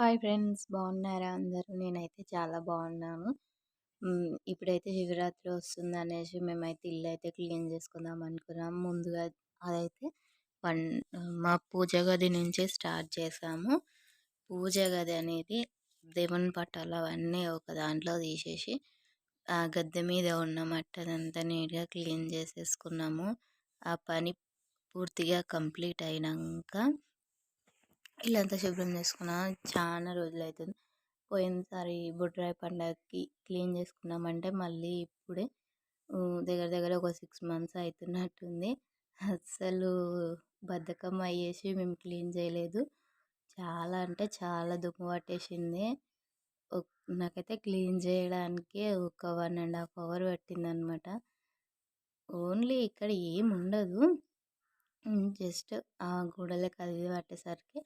Hi friends! బాగున్నారా అందరూ? నేనైతే చాలా బాగున్నాను. ఇప్పుడైతే శివరాత్రి వస్తుంది అనేసి మేమైతే ఇల్లు అయితే క్లీన్ చేసుకుందాం అనుకున్నాం. ముందుగా అదైతే వన్ మా పూజ గది నుంచి స్టార్ట్ చేసాము. పూజ గది అనేది దేవుని పట్టాలు అవన్నీ ఒక దాంట్లో తీసేసి ఆ గద్దె మీద ఉన్న మట్టదంతా నీట్గా క్లీన్ చేసేసుకున్నాము. ఆ పని పూర్తిగా కంప్లీట్ అయినాక ఇల్లంతా శుభ్రం చేసుకున్నా చాలా రోజులు అవుతుంది పోయినసారి బుడ్రాయి పండగకి క్లీన్ చేసుకున్నామంటే మళ్ళీ ఇప్పుడే దగ్గర దగ్గర ఒక సిక్స్ మంత్స్ అవుతున్నట్టుంది అస్సలు బద్ధకం అయ్యేసి మేము క్లీన్ చేయలేదు. చాలా అంటే చాలా దుమ్ము పట్టేసింది. నాకైతే క్లీన్ చేయడానికి ఒక వన్ అండ్ హాఫ్ అవర్ పట్టిందనమాట. ఓన్లీ ఇక్కడ ఏం ఉండదు జస్ట్ ఆ గోడలకు అది పట్టేసరికి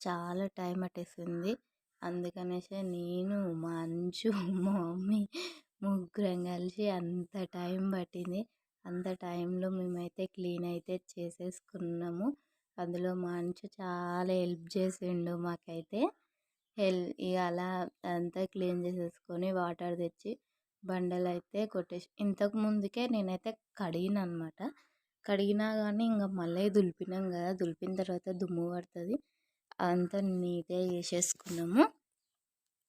చాలా టైం పట్టేసింది. అందుకనేసి నేను మా అంచు మా మమ్మీ ముగ్గురం కలిసి అంత టైం పట్టింది. అంత టైంలో మేమైతే క్లీన్ అయితే చేసేసుకున్నాము. అందులో మా అంచు చాలా హెల్ప్ చేసిండు మాకైతే. హెల్ ఇక అలా అంతా క్లీన్ చేసేసుకొని వాటర్ తెచ్చి బండలు అయితే కొట్టేసి ఇంతకు ముందుకే నేనైతే కడిగిన అనమాట కడిగినా కానీ ఇంకా మళ్ళీ దులిపినాం కదా దులిపిన తర్వాత దుమ్ము పడుతుంది. అంతా నీట్గా చేసేసుకున్నాము.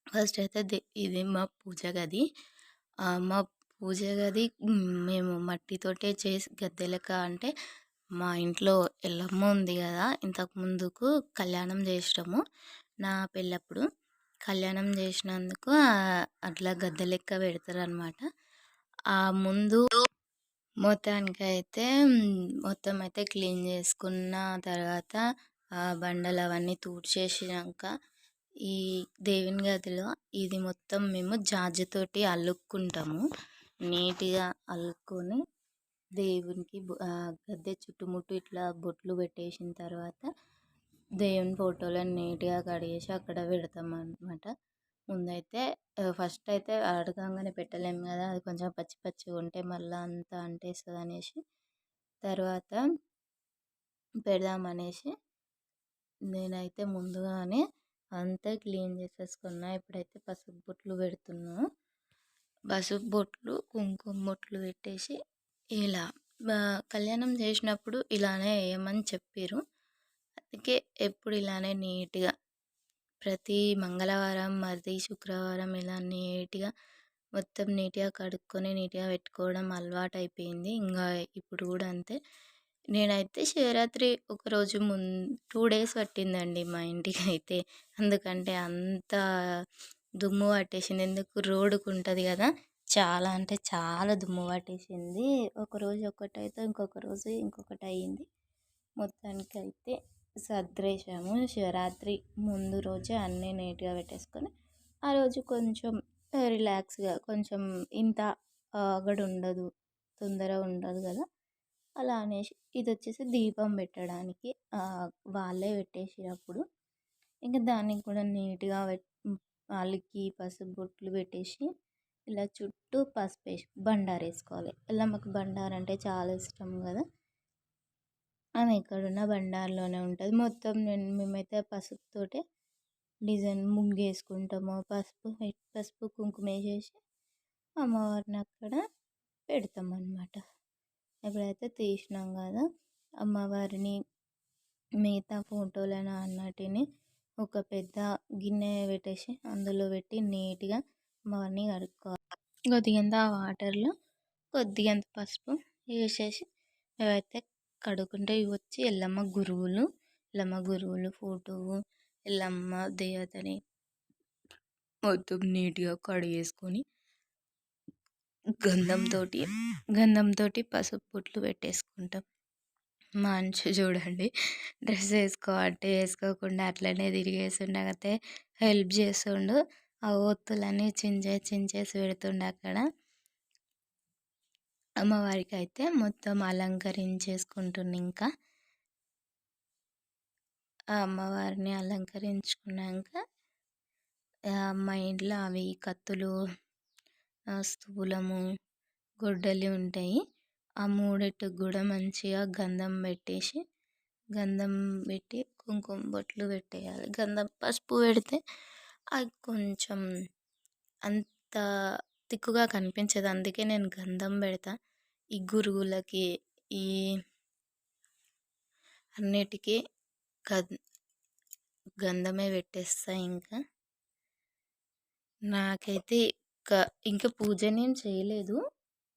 ఫస్ట్ అయితే ఇది మా పూజ గది. మా పూజ గది మేము మట్టితోటే చేసి గద్దె లెక్క అంటే మా ఇంట్లో ఎల్లమ్మ ఉంది కదా ఇంతకు ముందుకు కళ్యాణం చేసినాము. నా పెళ్ళప్పుడు కళ్యాణం చేసినందుకు అట్లా గద్దె లెక్క పెడతారు అనమాట ఆ ముందు మొత్తానికి అయితే మొత్తం అయితే క్లీన్ చేసుకున్న తర్వాత బండలు అవన్నీ తూడ్చేసినాక ఈ దేవుని గదిలో ఇది మొత్తం మేము జాజితోటి అల్లుక్కుంటాము నీట్గా అల్లుకొని దేవునికి గద్దె చుట్టుముట్టు ఇట్లా బొట్లు పెట్టేసిన తర్వాత దేవుని ఫోటోలను నీట్గా కడిగేసి అక్కడ పెడతాం అనమాట ముందైతే ఫస్ట్ అయితే అడగంగానే పెట్టలేము కదా అది కొంచెం పచ్చి పచ్చిగా ఉంటే మళ్ళీ అంతా అంటేస్తుంది అనేసి తర్వాత పెడదామనేసి నేనైతే ముందుగానే అంతా క్లీన్ చేసేసుకున్నా. ఇప్పుడైతే పసుపు బొట్లు పెడుతున్నాను పసుపు బొట్లు కుంకుమ బొట్లు పెట్టేసి ఇలా కళ్యాణం చేసినప్పుడు ఇలానే వేయమని చెప్పారు అందుకే ఎప్పుడు ఇలానే నీట్గా ప్రతి మంగళవారం మరి శుక్రవారం ఇలా నీట్గా మొత్తం నీట్గా కడుక్కొని నీట్గా పెట్టుకోవడం అలవాటు అయిపోయింది ఇంకా ఇప్పుడు కూడా అంతే. నేనైతే శివరాత్రి ఒకరోజు మున్ ముం టూ డేస్ పట్టిందండి మా ఇంటికి అయితే. ఎందుకంటే అంత దుమ్ము పట్టేసింది. ఎందుకు? రోడ్డుకు ఉంటుంది కదా. చాలా అంటే చాలా దుమ్ము పట్టేసింది. ఒకరోజు ఒకటైతే ఒకటి అయితే ఇంకొక రోజు ఇంకొకటి అయ్యింది మొత్తానికి అయితే సర్దేశాము శివరాత్రి ముందు రోజే అన్నీ నీట్గా పెట్టేసుకొని ఆ రోజు కొంచెం రిలాక్స్గా కొంచెం ఇంత ఆగడు ఉండదు తొందర ఉండదు కదా. అలా అనేసి ఇది వచ్చేసి దీపం పెట్టడానికి వాళ్ళే పెట్టేసినప్పుడు. ఇంకా దానికి కూడా నీట్గా వాళ్ళకి పసుపు బొట్లు పెట్టేసి ఇలా చుట్టూ పసుపు వేసి బండారు వేసుకోవాలి. ఎల్లమ్మకి బండారు అంటే చాలా ఇష్టం కదా. ఆమె ఎక్కడున్న బండార్లోనే ఉంటుంది. మొత్తం నేను మేమైతే పసుపుతోటే డిజైన్ ముగ్గేసుకుంటాము పసుపు పసుపు కుంకుమ వేసేసి అమ్మవారిని అక్కడ పెడతాం అన్నమాట ఎప్పుడైతే తీసినాం కదా అమ్మవారిని మిగతా ఫోటోలను అన్నటిని ఒక పెద్ద గిన్నె పెట్టేసి అందులో పెట్టి నీట్గా అమ్మవారిని కడుక్కోవాలి. కొద్దిగంత ఆ వాటర్లో కొద్దిగంత పసుపు వేసేసి మేమైతే కడుక్కుంటే ఇవి వచ్చి ఎల్లమ్మ గురువులు ఎల్లమ్మ గురువులు ఫోటో ఎల్లమ్మ దేవతని మొత్తం నీట్గా కడిగేసుకొని గంధంతో గంధంతో పసుపు బొట్లు పెట్టేసుకుంటాం. మా చూడండి డ్రెస్ వేసుకో అంటే వేసుకోకుండా అట్లనే తిరిగేస్తుండే హెల్ప్ చేస్తుండు. ఆ ఒత్తులన్నీ చించే చించేసి పెడుతుండే అక్కడ. అమ్మవారికి అయితే మొత్తం అలంకరించేసుకుంటుంది ఇంకా. ఆ అమ్మవారిని అలంకరించుకున్నాక అమ్మ మా ఇంట్లో అవి కత్తులు స్థూలము గొడ్డలి ఉంటాయి. ఆ మూడిటికి కూడా మంచిగా గంధం పెట్టేసి గంధం పెట్టి కుంకుమ బొట్లు పెట్టేయాలి. గంధం పసుపు పెడితే అది కొంచెం అంత తిక్కుగా కనిపించదు. అందుకే నేను గంధం పెడతా. ఈ గురుగులకి ఈ అన్నిటికీ గంధమే పెట్టేస్తా ఇంకా. నాకైతే ఇంకా పూజనేం చేయలేదు.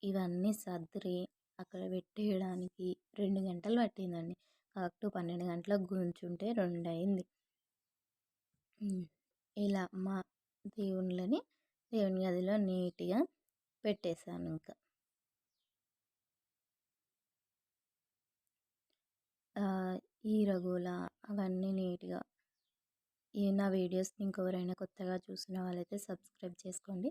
ఇవన్నీ సర్ది అక్కడ పెట్టేయడానికి రెండు గంటలు పట్టిందండి. కరెక్ట్ పన్నెండు గంటలకు గుంచుంటే రెండు అయింది ఇలా మా దేవుళ్ళని దేవుని గదిలో నీట్గా పెట్టేశాను ఇంకా. ఈ రఘుల అవన్నీ నీట్గా. నా వీడియోస్ని ఇంకెవరైనా కొత్తగా చూసిన వాళ్ళైతే సబ్స్క్రైబ్ చేసుకోండి.